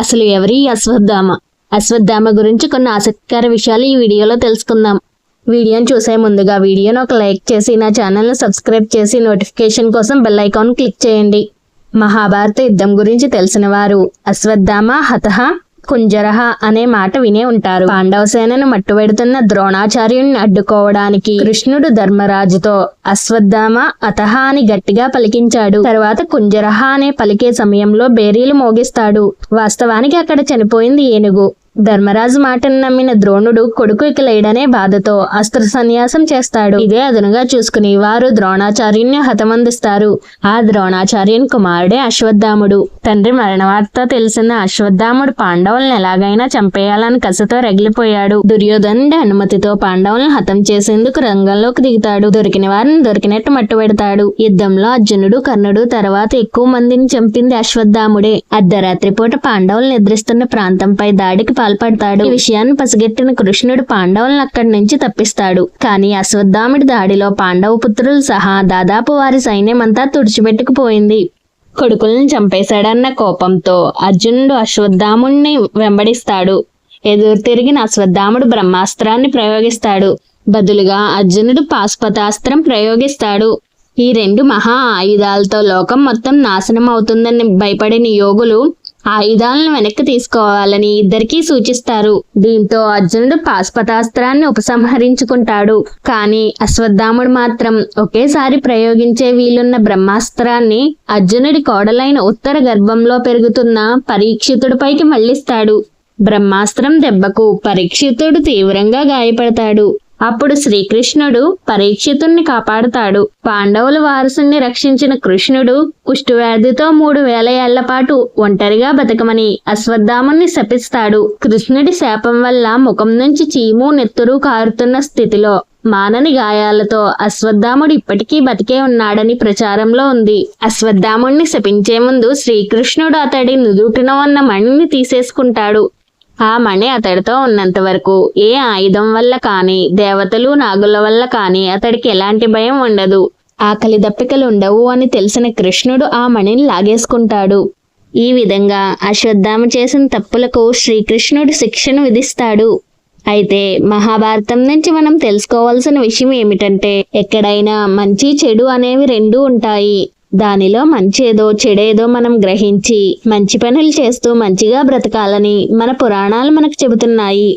అసలు ఎవరి అశ్వత్థామ? అశ్వత్థామ గురించి కొన్ని ఆసక్తికర విషయాలు ఈ వీడియోలో తెలుసుకుందాం. వీడియోని చూసే ముందుగా వీడియోను ఒక లైక్ చేసి నా ఛానల్ని సబ్స్క్రైబ్ చేసి నోటిఫికేషన్ కోసం బెల్ ఐకాన్ క్లిక్ చేయండి. మహాభారత యుద్ధం గురించి తెలిసిన వారు అశ్వత్థామ హతహ కుంజరహ అనే మాట వినే ఉంటారు. పాండవ సేనను మట్టుబెడుతున్న ద్రోణాచార్యుణ్ణి అడ్డుకోవడానికి కృష్ణుడు ధర్మరాజుతో అశ్వత్థామ అతహ అని గట్టిగా పలికించాడు. తర్వాత కుంజరహ అనే పలికే సమయంలో బేరీలు మోగిస్తాడు. వాస్తవానికి అక్కడ చనిపోయింది ఏనుగు. ధర్మరాజు మాటను నమ్మిన ద్రోణుడు కొడుకు ఇక లేడనే బాధతో అస్త్ర సన్యాసం చేస్తాడు. ఇదే అదునుగా చూసుకుని వారు ద్రోణాచార్యుని హతమందిస్తారు. ఆ ద్రోణాచార్యుని కుమారుడే అశ్వత్థాముడు. తండ్రి మరణవార్త తెలిసిన అశ్వత్థాముడు పాండవులను ఎలాగైనా చంపేయాలని కసతో రగిలిపోయాడు. దుర్యోధనుడి అనుమతితో పాండవులను హతం చేసేందుకు రంగంలోకి దిగుతాడు. దొరికిన వారిని దొరికినట్టు మట్టుబెడతాడు యుద్ధంలో అర్జునుడు కర్ణుడు తర్వాత ఎక్కువ మందిని చంపింది అశ్వత్థాముడే. అర్ధరాత్రి పూట పాండవులు నిద్రిస్తున్న ప్రాంతంపై దాడికి పాల్పడతాడు. ఈ విషయాన్ని పసిగట్టిన కృష్ణుడు పాండవులను అక్కడి నుంచి తప్పిస్తాడు. కానీ అశ్వత్థాముడి దాడిలో పాండవ పుత్రులు సహా దాదాపు వారి సైన్యం అంతా తుడిచిపెట్టుకుపోయింది. కొడుకులను చంపేశాడన్న కోపంతో అర్జునుడు అశ్వత్థాముణ్ణి వెంబడిస్తాడు. ఎదురు తిరిగిన అశ్వత్థాముడు బ్రహ్మాస్త్రాన్ని ప్రయోగిస్తాడు. బదులుగా అర్జునుడు పాశుపతాస్త్రం ప్రయోగిస్తాడు. ఈ రెండు మహా ఆయుధాలతో లోకం మొత్తం నాశనం అవుతుందని భయపడిన యోగులు ఆయుధాలను వెనక్కి తీసుకోవాలని ఇద్దరికీ సూచిస్తారు. దీంతో అర్జునుడు పాశుపతాస్త్రాన్ని ఉపసంహరించుకుంటాడు. కానీ అశ్వత్థాముడు మాత్రం ఒకేసారి ప్రయోగించే వీలున్న బ్రహ్మాస్త్రాన్ని అర్జునుడి కోడలైన ఉత్తర గర్భంలో పెరుగుతున్న పరీక్షితుడిపైకి మళ్ళిస్తాడు బ్రహ్మాస్త్రం దెబ్బకు పరీక్షితుడు తీవ్రంగా గాయపడతాడు. అప్పుడు శ్రీకృష్ణుడు పరీక్షితుణ్ణి కాపాడుతాడు. పాండవుల వారసుని రక్షించిన కృష్ణుడు కుష్ఠవ్యాధితో మూడు వేల ఏళ్ళ పాటు ఒంటరిగా బతకమని అశ్వత్థాముని శపిస్తాడు. కృష్ణుడి శాపం వల్ల ముఖం నుంచి చీము నెత్తురు కారుతున్న స్థితిలో మానని గాయాలతో అశ్వత్థాముడు ఇప్పటికీ బతికే ఉన్నాడని ప్రచారంలో ఉంది. అశ్వత్థాముణ్ణి శపించే ముందు శ్రీకృష్ణుడు అతడి నుదుటిన ఉన్న మణిని తీసేసుకుంటాడు. ఆ మణి అతడితో ఉన్నంత వరకు ఏ ఆయుధం వల్ల కానీ దేవతలు నాగుల వల్ల కానీ అతడికి ఎలాంటి భయం ఉండదు. ఆకలి దప్పికలుండవు అని తెలిసిన కృష్ణుడు ఆ మణిని లాగేసుకుంటాడు. ఈ విధంగా అశ్వత్థామ చేసిన తప్పులకు శ్రీకృష్ణుడు శిక్షను విధిస్తాడు. అయితే మహాభారతం నుంచి మనం తెలుసుకోవాల్సిన విషయం ఏమిటంటే ఎక్కడైనా మంచి చెడు అనేవి రెండూ ఉంటాయి. దానిలో మంచేదో చెడేదో మనం గ్రహించి మంచి పనులు చేస్తూ మంచిగా బ్రతకాలని మన పురాణాలు మనకు చెబుతున్నాయి.